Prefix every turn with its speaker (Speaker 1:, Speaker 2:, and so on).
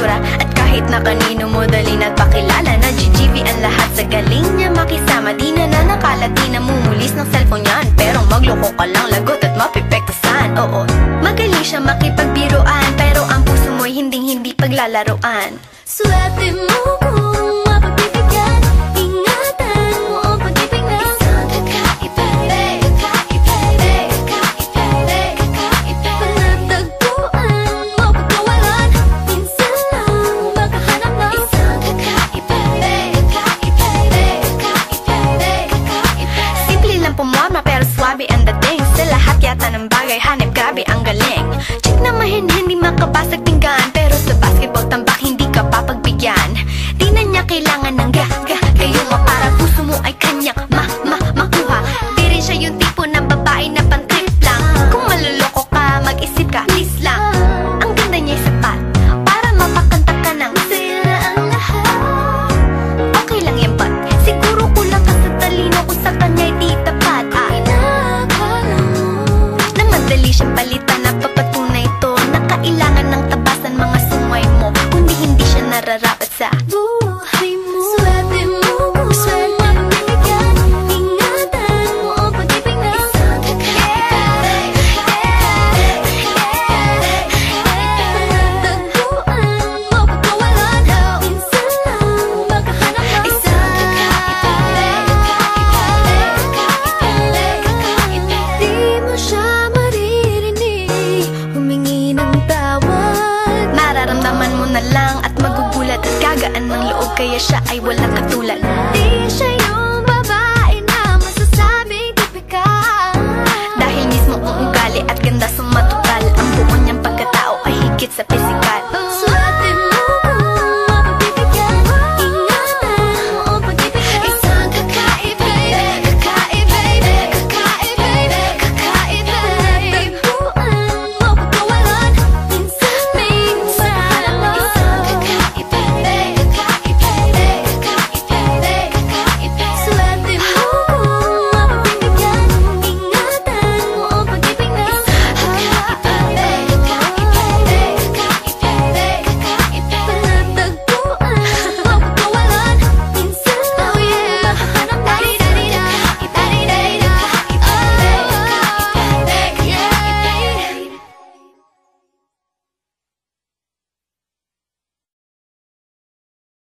Speaker 1: itsura At kahit na kanino mo dalin at pakilala Na GGV ang lahat sa galing niya makisama. Di na nanakala, di na mumulis ng cellphone yan Pero magloko ka lang, lagot at mapipektasan Oo, magaling siya makipagbiruan Pero ang puso mo'y hinding-hindi paglalaroan.
Speaker 2: Swerte mo
Speaker 1: ko bagay hanip grabe ang galing. Chick na mahin hindi makabasag pinggan. Pero sa basketball tambak hindi ka papagbigyan. Di na niya kailangan ng gahit siya palitan ako o kaya siya ay walang katulad.
Speaker 2: Di siya'y